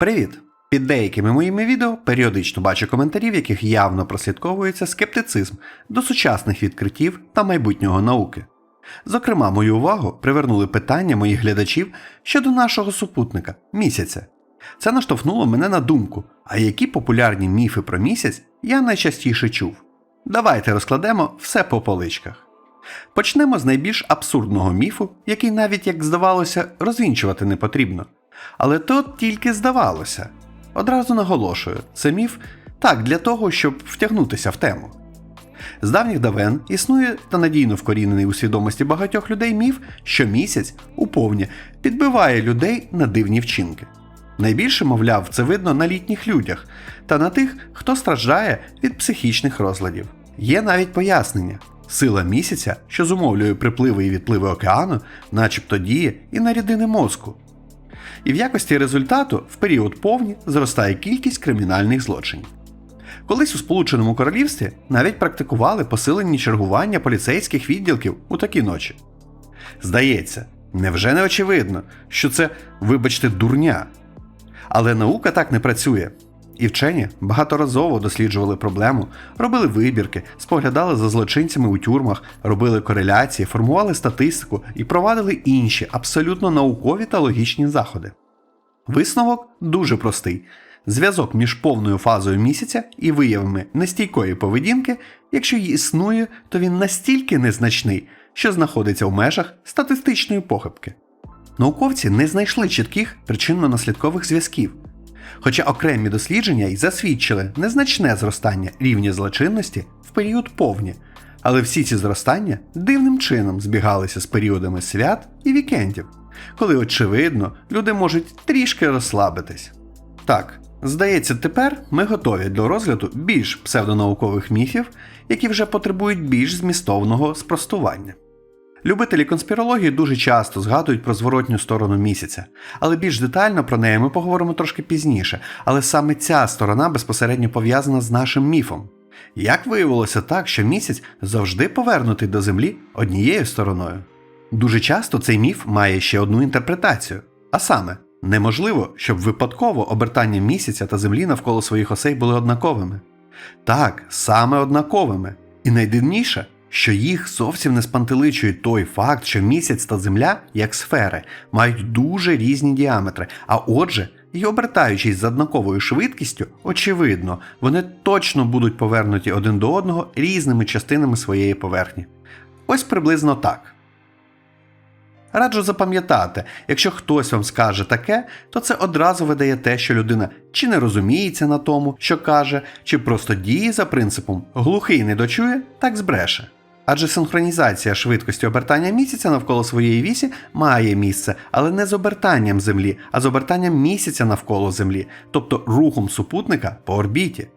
Привіт! Під деякими моїми відео періодично бачу коментарі, в яких явно прослідковується скептицизм до сучасних відкриттів та майбутнього науки. Зокрема, мою увагу привернули питання моїх глядачів щодо нашого супутника місяця. Це наштовхнуло мене на думку, а які популярні міфи про місяць я найчастіше чув. Давайте розкладемо все по поличках. Почнемо з найбільш абсурдного міфу, який навіть, як здавалося, розвінчувати не потрібно. Але то тільки здавалося. Одразу наголошую, це міф так для того, щоб втягнутися в тему. З давніх давен існує та надійно вкорінений у свідомості багатьох людей міф, що місяць уповні підбиває людей на дивні вчинки. Найбільше, мовляв, це видно на літніх людях та на тих, хто страждає від психічних розладів. Є навіть пояснення. Сила місяця, що зумовлює припливи і відпливи океану, начебто діє і на рідини мозку. І в якості результату в період повні зростає кількість кримінальних злочинів. Колись у Сполученому Королівстві навіть практикували посилені чергування поліцейських відділків у такі ночі. Здається, невже не очевидно, що це, вибачте, дурня. Але наука так не працює. І вчені багаторазово досліджували проблему, робили вибірки, споглядали за злочинцями у тюрмах, робили кореляції, формували статистику і провадили інші абсолютно наукові та логічні заходи. Висновок дуже простий: зв'язок між повною фазою місяця і виявами нестійкої поведінки, якщо й існує, то він настільки незначний, що знаходиться в межах статистичної похибки. Науковці не знайшли чітких причинно-наслідкових зв'язків. Хоча окремі дослідження й засвідчили незначне зростання рівня злочинності в період повні, але всі ці зростання дивним чином збігалися з періодами свят і вікендів, коли, очевидно, люди можуть трішки розслабитись. Так, здається, тепер ми готові до розгляду більш псевдонаукових міфів, які вже потребують більш змістовного спростування. Любителі конспірології дуже часто згадують про зворотню сторону місяця, але більш детально про неї ми поговоримо трошки пізніше. Але саме ця сторона безпосередньо пов'язана з нашим міфом. Як виявилося так, що місяць завжди повернутий до Землі однією стороною? Дуже часто цей міф має ще одну інтерпретацію, а саме, неможливо, щоб випадково обертання місяця та Землі навколо своїх осей були однаковими. Так, саме однаковими. І найдивніше, що їх зовсім не спантеличує той факт, що місяць та Земля, як сфери, мають дуже різні діаметри, а отже, і обертаючись з однаковою швидкістю, очевидно, вони точно будуть повернуті один до одного різними частинами своєї поверхні. Ось приблизно так. Раджу запам'ятати, якщо хтось вам скаже таке, то це одразу видає те, що людина чи не розуміється на тому, що каже, чи просто діє за принципом глухий не дочує, так збреше. Адже синхронізація швидкості обертання місяця навколо своєї вісі має місце, але не з обертанням Землі, а з обертанням місяця навколо Землі, тобто рухом супутника по орбіті.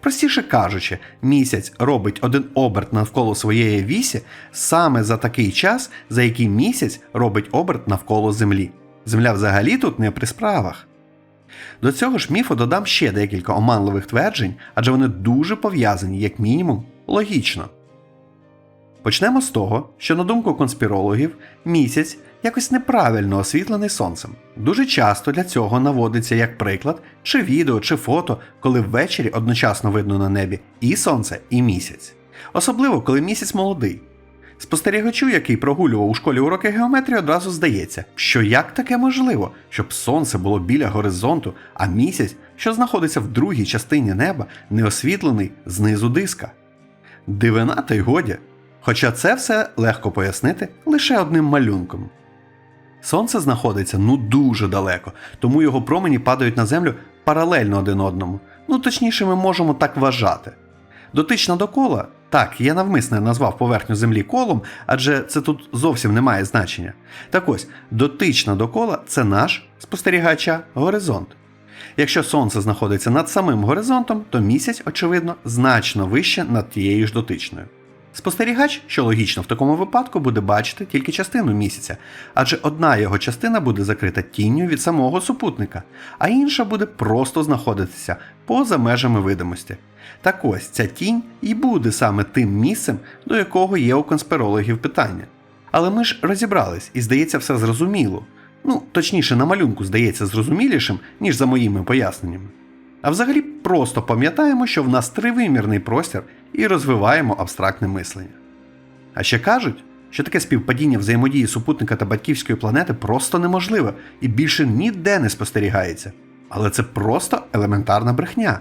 Простіше кажучи, місяць робить один оберт навколо своєї вісі саме за такий час, за який місяць робить оберт навколо Землі. Земля взагалі тут не при справах. До цього ж міфу додам ще декілька оманливих тверджень, адже вони дуже пов'язані, як мінімум, логічно. Почнемо з того, що, на думку конспірологів, місяць якось неправильно освітлений сонцем. Дуже часто для цього наводиться як приклад, чи відео, чи фото, коли ввечері одночасно видно на небі і сонце, і місяць. Особливо, коли місяць молодий. Спостерігачу, який прогулював у школі уроки геометрії, одразу здається, що як таке можливо, щоб сонце було біля горизонту, а місяць, що знаходиться в другій частині неба, не освітлений знизу диска. Дивина та й годі. Хоча це все легко пояснити лише одним малюнком. Сонце знаходиться ну дуже далеко, тому його промені падають на землю паралельно один одному. Ну точніше, ми можемо так вважати. Дотична до кола, так, я навмисне назвав поверхню землі колом, адже це тут зовсім не має значення. Так ось, дотична до кола це наш спостерігача горизонт. Якщо сонце знаходиться над самим горизонтом, то місяць, очевидно, значно вище над тією ж дотичною. Спостерігач, що логічно в такому випадку, буде бачити тільки частину місяця, адже одна його частина буде закрита тінню від самого супутника, а інша буде просто знаходитися поза межами видимості. Так ось ця тінь і буде саме тим місцем, до якого є у конспірологів питання. Але ми ж розібрались і, здається, все зрозуміло. Ну, точніше, на малюнку здається зрозумілішим, ніж за моїми поясненнями. А взагалі просто пам'ятаємо, що в нас тривимірний простір і розвиваємо абстрактне мислення. А ще кажуть, що таке співпадіння взаємодії супутника та батьківської планети просто неможливе і більше ніде не спостерігається. Але це просто елементарна брехня.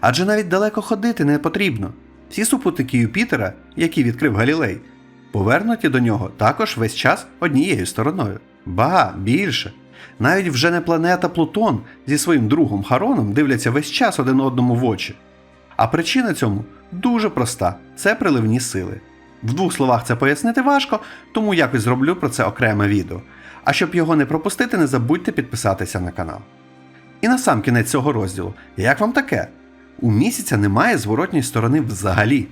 Адже навіть далеко ходити не потрібно. Всі супутники Юпітера, які відкрив Галілей, повернуті до нього також весь час однією стороною. Ба, більше. Навіть вже не планета Плутон зі своїм другом Хароном дивляться весь час один одному в очі. А причина цьому дуже проста: це приливні сили. В двох словах це пояснити важко, тому якось зроблю про це окреме відео. А щоб його не пропустити, не забудьте підписатися на канал. І на сам кінець цього розділу, як вам таке? У місяця немає зворотньої сторони взагалі.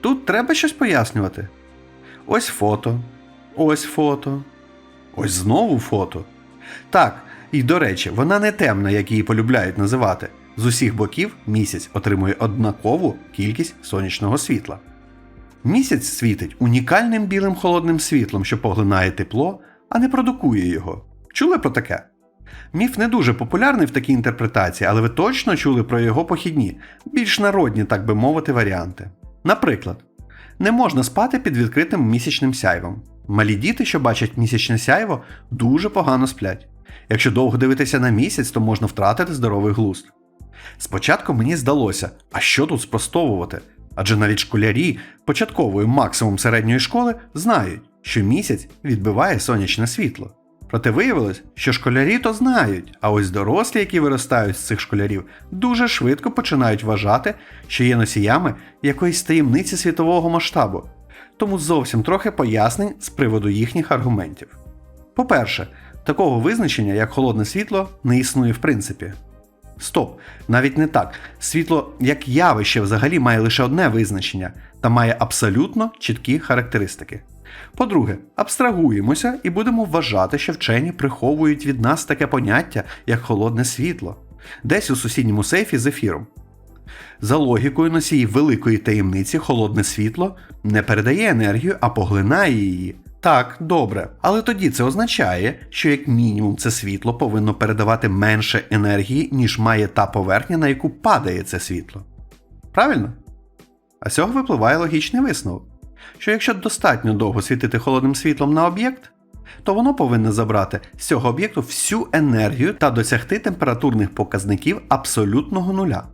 Тут треба щось пояснювати. Ось фото, ось фото, ось знову фото. Так, і до речі, вона не темна, як її полюбляють називати. З усіх боків місяць отримує однакову кількість сонячного світла. Місяць світить унікальним білим холодним світлом, що поглинає тепло, а не продукує його. Чули про таке? Міф не дуже популярний в такій інтерпретації, але ви точно чули про його похідні, більш народні, так би мовити, варіанти. Наприклад, не можна спати під відкритим місячним сяйвом. Малі діти, що бачать місячне сяйво, дуже погано сплять. Якщо довго дивитися на місяць, то можна втратити здоровий глузд. Спочатку мені здалося, а що тут спростовувати? Адже навіть школярі початкової максимум середньої школи знають, що місяць відбиває сонячне світло. Проте виявилось, що школярі то знають, а ось дорослі, які виростають з цих школярів, дуже швидко починають вважати, що є носіями якоїсь таємниці світового масштабу. Тому зовсім трохи пояснень з приводу їхніх аргументів. По-перше, такого визначення, як холодне світло, не існує в принципі. Стоп, навіть не так. Світло як явище взагалі має лише одне визначення та має абсолютно чіткі характеристики. По-друге, абстрагуємося і будемо вважати, що вчені приховують від нас таке поняття, як холодне світло, десь у сусідньому сейфі з ефіром. За логікою носії великої таємниці, холодне світло не передає енергію, а поглинає її. Так, добре, але тоді це означає, що як мінімум це світло повинно передавати менше енергії, ніж має та поверхня, на яку падає це світло. Правильно? А з цього випливає логічний висновок, що якщо достатньо довго світити холодним світлом на об'єкт, то воно повинно забрати з цього об'єкту всю енергію та досягти температурних показників абсолютного нуля.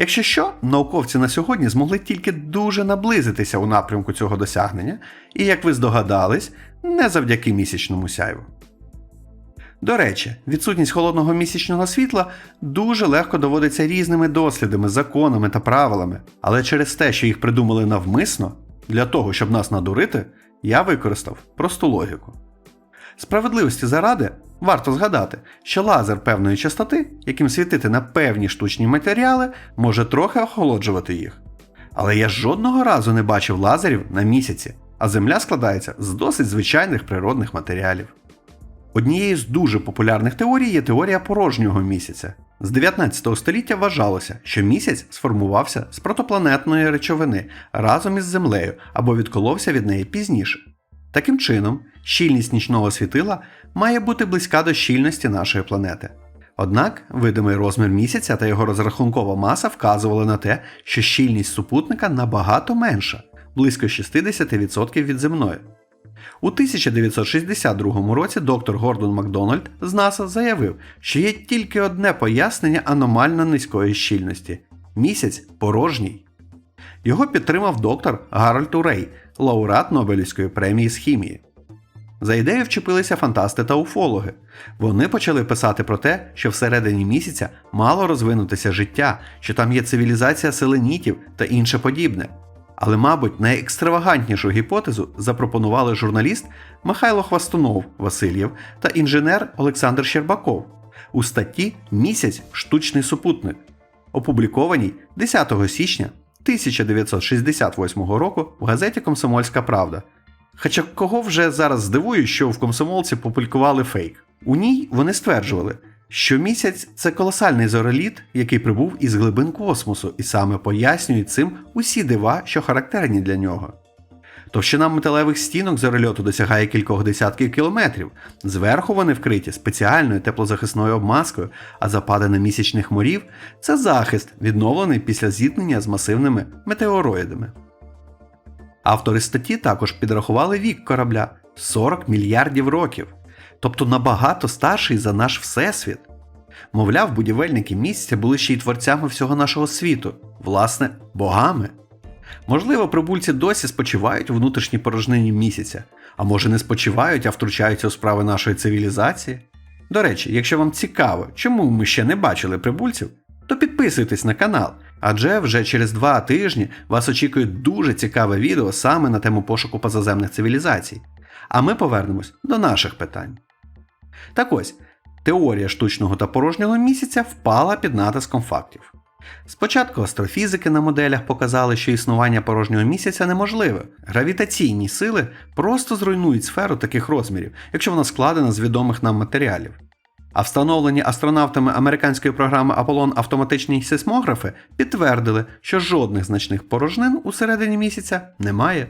Якщо що, науковці на сьогодні змогли тільки дуже наблизитися у напрямку цього досягнення, і, як ви здогадались, не завдяки місячному сяйву. До речі, відсутність холодного місячного світла дуже легко доводиться різними дослідами, законами та правилами, але через те, що їх придумали навмисно, для того, щоб нас надурити, я використав просту логіку. Справедливості заради варто згадати, що лазер певної частоти, яким світити на певні штучні матеріали, може трохи охолоджувати їх. Але я жодного разу не бачив лазерів на місяці, а Земля складається з досить звичайних природних матеріалів. Однією з дуже популярних теорій є теорія порожнього місяця. З 19 століття вважалося, що місяць сформувався з протопланетної речовини разом із Землею або відколовся від неї пізніше. Таким чином, щільність нічного світила має бути близька до щільності нашої планети. Однак видимий розмір місяця та його розрахункова маса вказували на те, що щільність супутника набагато менша близько 60% від земної. У 1962 році доктор Гордон Макдональд з НАСА заявив, що є тільки одне пояснення аномально низької щільності місяць порожній. Його підтримав доктор Гарольд Урей, лауреат Нобелівської премії з хімії. За ідею вчепилися фантасти та уфологи. Вони почали писати про те, що всередині місяця мало розвинутися життя, що там є цивілізація селенітів та інше подібне. Але, мабуть, найекстравагантнішу гіпотезу запропонували журналіст Михайло Хвастунов Васильєв та інженер Олександр Щербаков у статті Місяць штучний супутник, опублікованій 10 січня 1968 року в газеті Комсомольська Правда. Хоча кого вже зараз здивує, що в комсомолці публікували фейк. У ній вони стверджували, що місяць це колосальний зореліт, який прибув із глибин космосу, і саме пояснюють цим усі дива, що характерні для нього. Товщина металевих стінок зорельоту досягає кількох десятків кілометрів. Зверху вони вкриті спеціальною теплозахисною обмазкою, а западини місячних морів це захист, відновлений після зіткнення з масивними метеороїдами. Автори статті також підрахували вік корабля 40 мільярдів років, тобто набагато старший за наш всесвіт. Мовляв, будівельники місяця були ще й творцями всього нашого світу, власне, богами. Можливо, прибульці досі спочивають у внутрішній порожнині місяця, а може не спочивають, а втручаються у справи нашої цивілізації. До речі, якщо вам цікаво, чому ми ще не бачили прибульців, то підписуйтесь на канал, адже вже через два тижні вас очікує дуже цікаве відео саме на тему пошуку позаземних цивілізацій. А ми повернемось до наших питань. Так ось, теорія штучного та порожнього місяця впала під натиском фактів. Спочатку астрофізики на моделях показали, що існування порожнього місяця неможливе. Гравітаційні сили просто зруйнують сферу таких розмірів, якщо вона складена з відомих нам матеріалів. А встановлені астронавтами американської програми Аполлон автоматичні сейсмографи підтвердили, що жодних значних порожнин у середині місяця немає.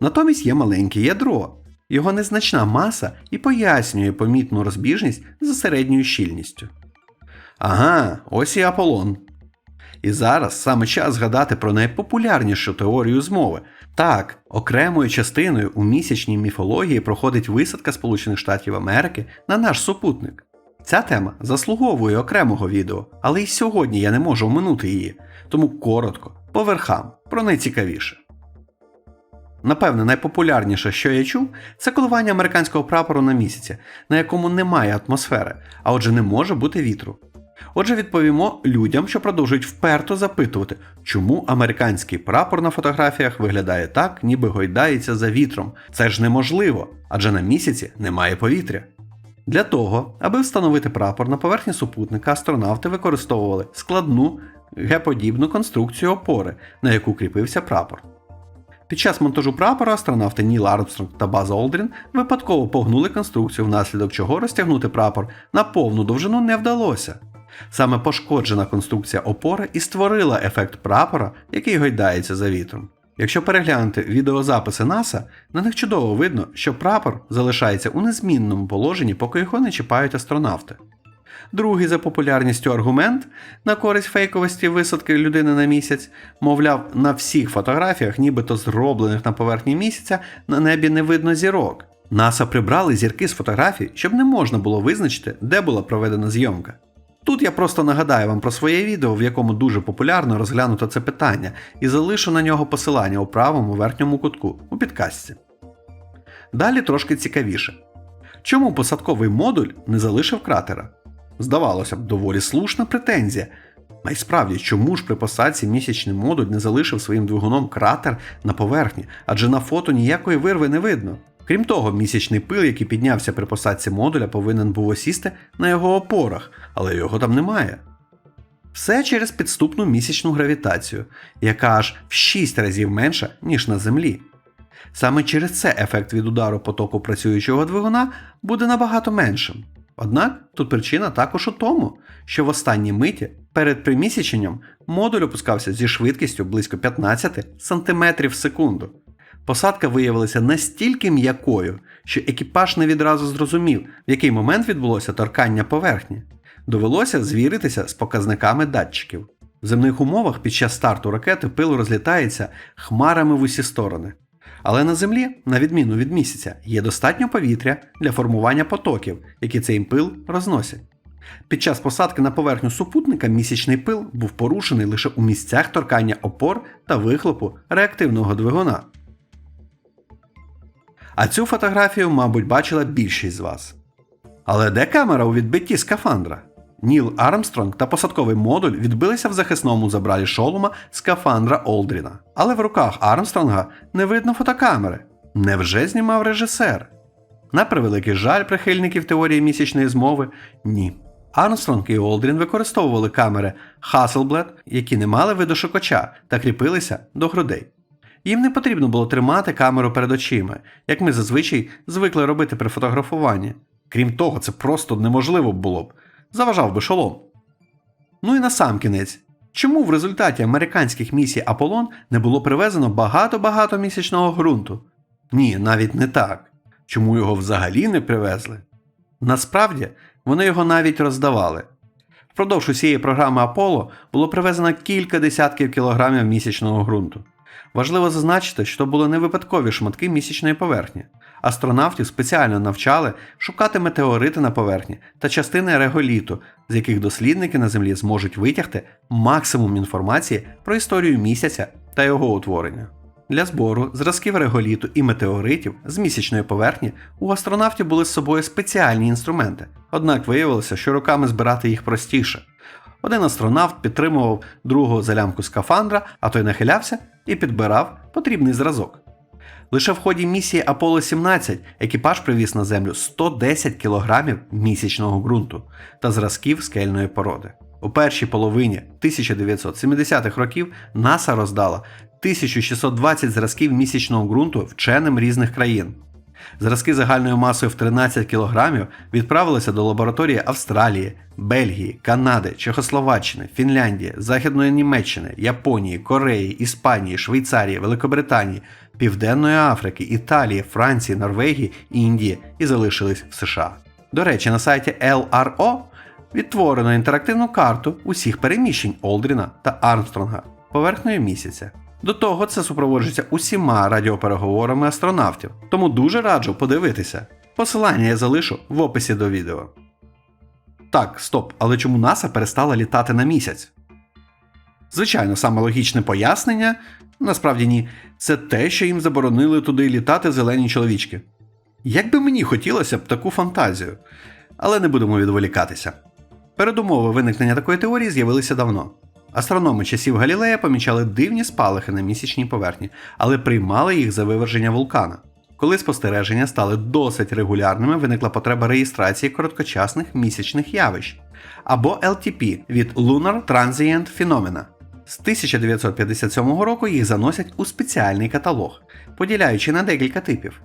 Натомість є маленьке ядро. Його незначна маса і пояснює помітну розбіжність за середньою щільністю. Ага, ось і Аполлон. І зараз саме час згадати про найпопулярнішу теорію змови. Так, окремою частиною у місячній міфології проходить висадка Сполучених Штатів Америки на наш супутник. Ця тема заслуговує окремого відео, але й сьогодні я не можу оминути її, тому коротко, по верхам, про найцікавіше. Напевне, найпопулярніше, що я чув, це коливання американського прапору на місяці, на якому немає атмосфери, а отже не може бути вітру. Отже, відповімо людям, що продовжують вперто запитувати, чому американський прапор на фотографіях виглядає так, ніби гойдається за вітром. Це ж неможливо, адже на місяці немає повітря. Для того, аби встановити прапор на поверхні супутника, астронавти використовували складну геподібну конструкцію опори, на яку кріпився прапор. Під час монтажу прапора астронавти Ніл Армстронг та Баз Олдрін випадково погнули конструкцію, внаслідок чого розтягнути прапор на повну довжину не вдалося. Саме пошкоджена конструкція опори і створила ефект прапора, який гойдається за вітром. Якщо переглянути відеозаписи НАСА, на них чудово видно, що прапор залишається у незмінному положенні, поки його не чіпають астронавти. Другий за популярністю аргумент на користь фейковості висадки людини на місяць, мовляв, на всіх фотографіях, нібито зроблених на поверхні місяця, на небі не видно зірок. НАСА прибрали зірки з фотографій, щоб не можна було визначити, де була проведена зйомка. Тут я просто нагадаю вам про своє відео, в якому дуже популярно розглянуто це питання, і залишу на нього посилання у правому верхньому кутку у підкастці. Далі трошки цікавіше. Чому посадковий модуль не залишив кратера? Здавалося б, доволі слушна претензія. А й справді, чому ж при посадці місячний модуль не залишив своїм двигуном кратер на поверхні, адже на фото ніякої вирви не видно. Крім того, місячний пил, який піднявся при посадці модуля, повинен був осісти на його опорах, але його там немає. Все через підступну місячну гравітацію, яка аж в 6 разів менша, ніж на Землі. Саме через це ефект від удару потоку працюючого двигуна буде набагато меншим. Однак тут причина також у тому, що в останній миті перед примісяченням модуль опускався зі швидкістю близько 15 см в секунду. Посадка виявилася настільки м'якою, що екіпаж не відразу зрозумів, в який момент відбулося торкання поверхні. Довелося звіритися з показниками датчиків. В земних умовах під час старту ракети пил розлітається хмарами в усі сторони. Але на Землі, на відміну від місяця, є достатньо повітря для формування потоків, які цей пил розносять. Під час посадки на поверхню супутника місячний пил був порушений лише у місцях торкання опор та вихлопу реактивного двигуна. А цю фотографію, мабуть, бачила більшість з вас. Але де камера у відбитті скафандра? Ніл Армстронг та посадковий модуль відбилися в захисному забралі шолома скафандра Олдріна. Але в руках Армстронга не видно фотокамери. Невже знімав режисер? На превеликий жаль прихильників теорії місячної змови ні. Армстронг і Олдрін використовували камери Hasselblad, які не мали видошукача та кріпилися до грудей. Їм не потрібно було тримати камеру перед очима, як ми зазвичай звикли робити при фотографуванні. Крім того, це просто неможливо було б, заважав би шолом. Ну і на сам кінець, Чому в результаті американських місій Аполлон не було привезено багато-багато місячного ґрунту? Ні, навіть не так. Чому його взагалі не привезли? Насправді, вони його навіть роздавали. Впродовж усієї програми Аполло було привезено кілька десятків кілограмів місячного ґрунту. Важливо зазначити, що то були не випадкові шматки місячної поверхні. Астронавтів спеціально навчали шукати метеорити на поверхні та частини реголіту, з яких дослідники на Землі зможуть витягти максимум інформації про історію місяця та його утворення. Для збору зразків реголіту і метеоритів з місячної поверхні у астронавтів були з собою спеціальні інструменти, однак виявилося, що руками збирати їх простіше. Один астронавт підтримував другого за лямку скафандра, а той нахилявся і підбирав потрібний зразок. Лише в ході місії Аполло 17 екіпаж привіз на землю 110 кг місячного ґрунту та зразків скельної породи. У першій половині 1970-х років НАСА роздала 1620 зразків місячного ґрунту вченим різних країн. Зразки загальною масою в 13 кг відправилися до лабораторії Австралії, Бельгії, Канади, Чехословаччини, Фінляндії, Західної Німеччини, Японії, Кореї, Іспанії, Швейцарії, Великобританії, Південної Африки, Італії, Франції, Норвегії, Індії і залишились в США. До речі, на сайті LRO відтворено інтерактивну карту усіх переміщень Олдріна та Армстронга поверхнею місяця. До того це супроводжується усіма радіопереговорами астронавтів, тому дуже раджу подивитися. Посилання я залишу в описі до відео. Так, стоп, але чому НАСА перестала літати на місяць? Звичайно, саме логічне пояснення, насправді ні, це те, що їм заборонили туди літати зелені чоловічки. Як би мені хотілося б таку фантазію, але не будемо відволікатися. Передумови виникнення такої теорії з'явилися давно. Астрономи часів Галілея помічали дивні спалахи на місячній поверхні, але приймали їх за виверження вулкана. Коли спостереження стали досить регулярними, виникла потреба реєстрації короткочасних місячних явищ або LTP від Lunar Transient Phenomena. З 1957 року їх заносять у спеціальний каталог, поділяючи на декілька типів: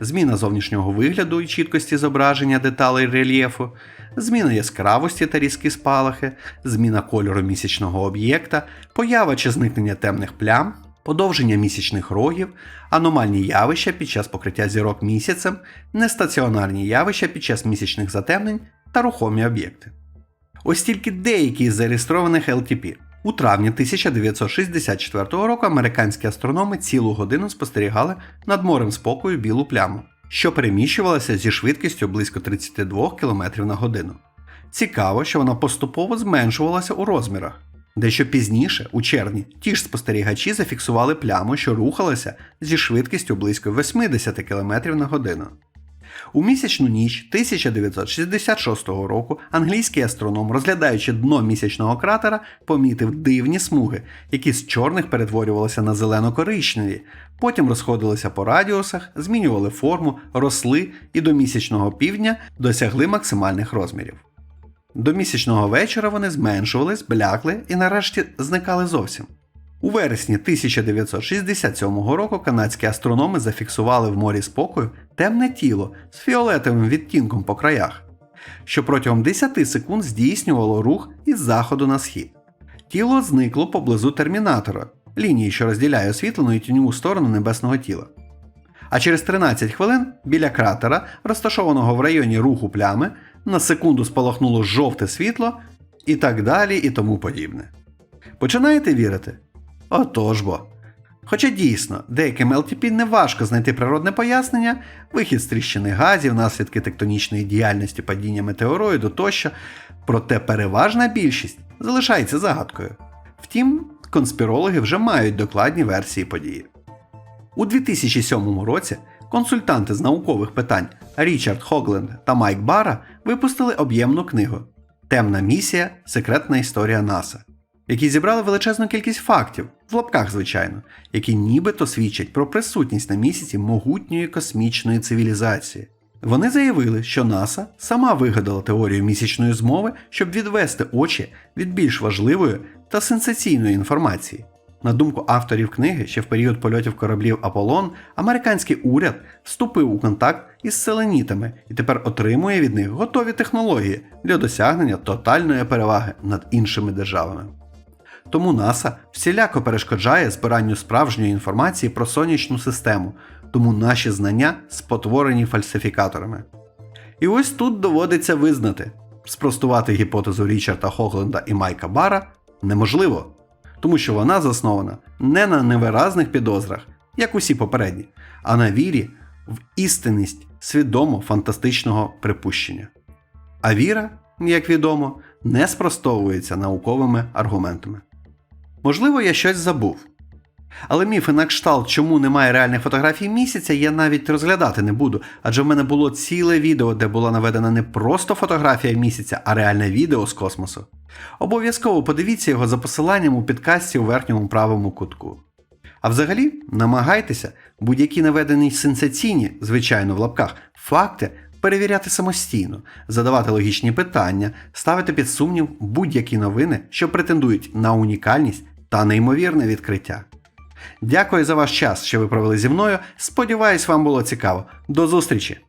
зміна зовнішнього вигляду і чіткості зображення деталей рельєфу, зміна яскравості та різкі спалахи, зміна кольору місячного об'єкта, поява чи зникнення темних плям, подовження місячних рогів, аномальні явища під час покриття зірок місяцем, нестаціонарні явища під час місячних затемнень та рухомі об'єкти. Ось тільки деякі із зареєстрованих LTP. У травні 1964 року американські астрономи цілу годину спостерігали над морем спокою білу пляму, що переміщувалася зі швидкістю близько 32 км на годину. Цікаво, що вона поступово зменшувалася у розмірах. Дещо пізніше, у червні, ті ж спостерігачі зафіксували пляму, що рухалася зі швидкістю близько 80 км на годину. У місячну ніч 1966 року англійський астроном, розглядаючи дно місячного кратера, помітив дивні смуги, які з чорних перетворювалися на зелено-коричневі, потім розходилися по радіусах, змінювали форму, росли і до місячного півдня досягли максимальних розмірів. До місячного вечора вони зменшувались, блякли і нарешті зникали зовсім. У вересні 1967 року канадські астрономи зафіксували в морі спокою темне тіло з фіолетовим відтінком по краях, що протягом 10 секунд здійснювало рух із заходу на схід. Тіло зникло поблизу термінатора, лінії, що розділяє освітлену і тіньову сторону небесного тіла. А через 13 хвилин біля кратера, розташованого в районі руху плями, на секунду спалахнуло жовте світло і так далі і тому подібне. Починаєте вірити? Отож бо. Хоча дійсно, деяким LTP не важко знайти природне пояснення, вихід з тріщини газів, наслідки тектонічної діяльності падіння метеороїду тощо, проте переважна більшість залишається загадкою. Втім, конспірологи вже мають докладні версії події. У 2007 році консультанти з наукових питань Річард Хогленд та Майк Бара випустили об'ємну книгу Темна місія Секретна історія НАСА, в якій зібрали величезну кількість фактів, в лапках, звичайно, які нібито свідчать про присутність на місяці могутньої космічної цивілізації. Вони заявили, що НАСА сама вигадала теорію місячної змови, щоб відвести очі від більш важливої та сенсаційної інформації. На думку авторів книги, ще в період польотів кораблів Аполлон, американський уряд вступив у контакт із селенітами і тепер отримує від них готові технології для досягнення тотальної переваги над іншими державами. Тому НАСА всіляко перешкоджає збиранню справжньої інформації про сонячну систему, тому наші знання спотворені фальсифікаторами. І ось тут доводиться визнати, спростувати гіпотезу Річарда Хогленда і Майка Бара неможливо, тому що вона заснована не на невиразних підозрах, як усі попередні, а на вірі в істинність свідомо фантастичного припущення. А віра, як відомо, не спростовується науковими аргументами. Можливо, я щось забув. Але міфи на кшталт, чому немає реальних фотографій місяця, я навіть розглядати не буду, адже в мене було ціле відео, де була наведена не просто фотографія місяця, а реальне відео з космосу. Обов'язково подивіться його за посиланням у підкасті у верхньому правому кутку. А взагалі, намагайтеся будь-які наведені сенсаційні, звичайно, в лапках, факти перевіряти самостійно, задавати логічні питання, ставити під сумнів будь-які новини, що претендують на унікальність та неймовірне відкриття. Дякую за ваш час, що ви провели зі мною. Сподіваюсь, вам було цікаво. До зустрічі!